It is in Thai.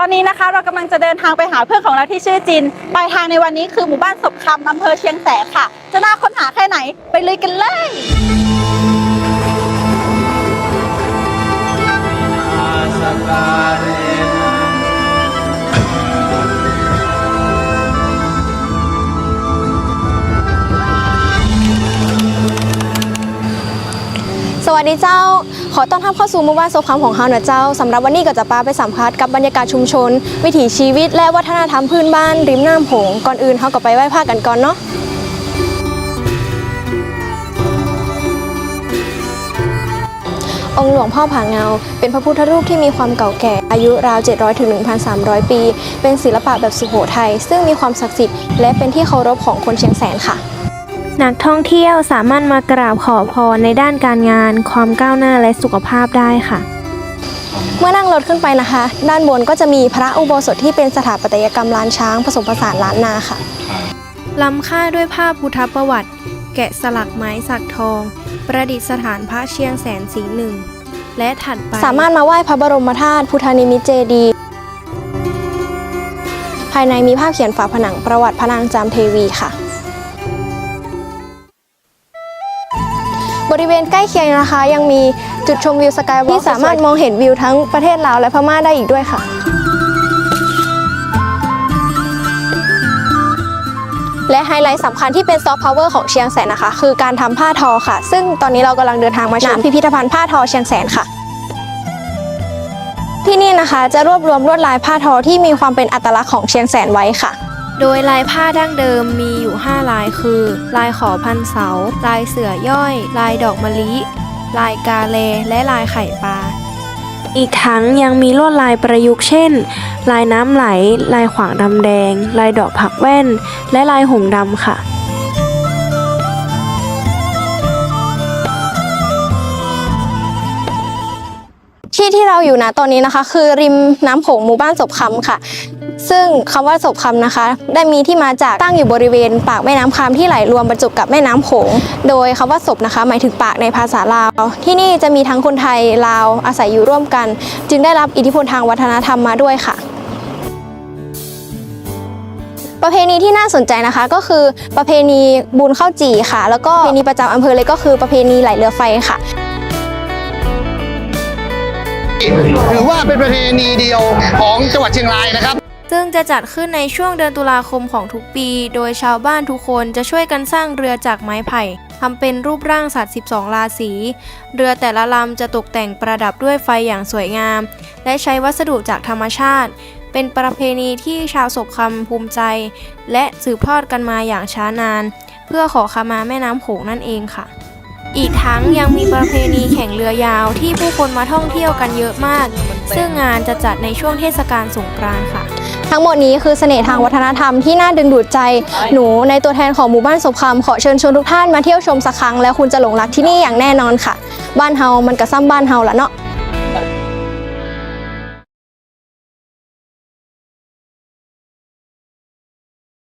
ตอนนี้นะคะเรากำลังจะเดินทางไปหาเพื่อนของเราที่ชื่อจินปลายทางในวันนี้คือหมู่บ้านศพคำอำเภอเชียงแสนค่ะ จะน่าค้นหาแค่ไหนไปเลยกันเลยสวัสดีเจ้า ขอต้อนรับเข้าสู่มู่บ้านโซฟคำของเฮานะเจ้าสำหรับวันนี้ก็จะพาไปสัมภาษณ์กับบรรยากาศชุมชน วิถีชีวิตและวัฒนธรรมพื้นบ้าน ริมน้ำโขงก่อนอื่นเฮาก็ไปไหว้พระกันก่อนเนาะองค์หลวงพ่อผาเงา เป็นพระพุทธรูปที่มีความเก่าแก่อายุราว 700ถึง1,300 ปี เป็นศิลปะแบบสุโขทัยซึ่งมีความศักดิ์สิทธิ์และเป็นที่เคารพของคนเชียงแสนค่ะ นักท่องเที่ยวสามารถมากราบขอพรในด้านการงาน ความก้าวหน้าและสุขภาพได้ค่ะ เมื่อนั่งรถขึ้นไปนะคะ ด้านบนก็จะมีพระอุโบสถที่เป็นสถาปัตยกรรมล้านช้างผสมผสานล้านนาค่ะล้ำค่าด้วยภาพพุทธประวัติ แกะสลักไม้สักทอง ประดิษฐานพระเชียงแสนสีหนึ่งและถัดไปสามารถมาไหว้พระบรมธาตุพุทธานิมิตเจดีย์ภายในมีภาพเขียนฝาผนังประวัติพระนางจามเทวีค่ะ ริเวณใกล้เคียงนะคะ ยังมีจุดชมวิวสกายวอล์กที่สามารถมองเห็นวิวทั้งประเทศลาวและพม่าได้อีกด้วยค่ะ และไฮไลท์สำคัญที่เป็นซอฟต์พาวเวอร์ของเชียงแสนนะคะ คือการทำผ้าทอค่ะ ซึ่งตอนนี้เรากำลังเดินทางมาชมพิพิธภัณฑ์ผ้าทอเชียงแสนค่ะที่นี่นะคะจะรวบรวมลวดลายผ้าทอที่มีความเป็นอัตลักษณ์ของเชียงแสนไว้ค่ะ โดยลายผ้าดั้งเดิมมีอยู่ 5 ลายคือ ลายขอพันเสา ลายเสือย่อย ลายดอกมะลิ ลายกาเล และลายไข่ปลา อีกทั้งยังมีลวดลายประยุกต์เช่น ลายน้ำไหล ลายขวางดำแดง ลายดอกผักแว่น และลายหงดำค่ะที่ที่เราอยู่นะตอนนี้นะคะ คือริมน้ำโขงหมู่บ้านศพคำค่ะ ซึ่งคำว่าศพคำนะคะ ได้มีที่มาจากตั้งอยู่บริเวณ ปากแม่น้ำคำที่ไหลรวมบรรจบกับแม่น้ำโขง โดยคำว่าศพนะคะ หมายถึงปากในภาษาลาว ที่นี่จะมีทั้งคนไทยลาวอาศัยอยู่ร่วมกัน จึงได้รับอิทธิพลทางวัฒนธรรมมาด้วยค่ะประเพณีที่น่าสนใจนะคะก็คือประเพณีบุญข้าวจี่ค่ะ แล้วก็ประเพณีประจำอำเภอเลยก็คือประเพณีไหลเรือไฟค่ะ ถือว่าเป็นประเพณีเดียวของจังหวัดเชียงรายนะครับ ซึ่งจะจัดขึ้นในช่วงเดือนตุลาคมของทุกปี โดยชาวบ้านทุกคนจะช่วยกันสร้างเรือจากไม้ไผ่ทำเป็นรูปร่างสัตว์ 12 ราศี เรือแต่ละลำจะตกแต่งประดับด้วยไฟอย่างสวยงาม และใช้วัสดุจากธรรมชาติ เป็นประเพณีที่ชาวศพคำภูมิใจ และสืบทอดกันมาอย่างช้านาน เพื่อขอขมาแม่น้ำโขงนั่นเองค่ะอีกทั้งยังมีประเพณีแข่งเรือยาวที่ผู้คนมาท่องเที่ยวกันเยอะมาก ซึ่งงานจะจัดในช่วงเทศกาลสงกรานต์ค่ะ ทั้งหมดนี้คือเสน่ห์ทางวัฒนธรรมที่น่าดึงดูดใจ หนูในตัวแทนของหมู่บ้านศพคำขอเชิญชวนทุกท่านมาเที่ยวชมสักครั้งแล้วคุณจะหลงรักที่นี่อย่างแน่นอนค่ะ บ้านเฮามันกระซ้ำบ้านเฮาละเนาะ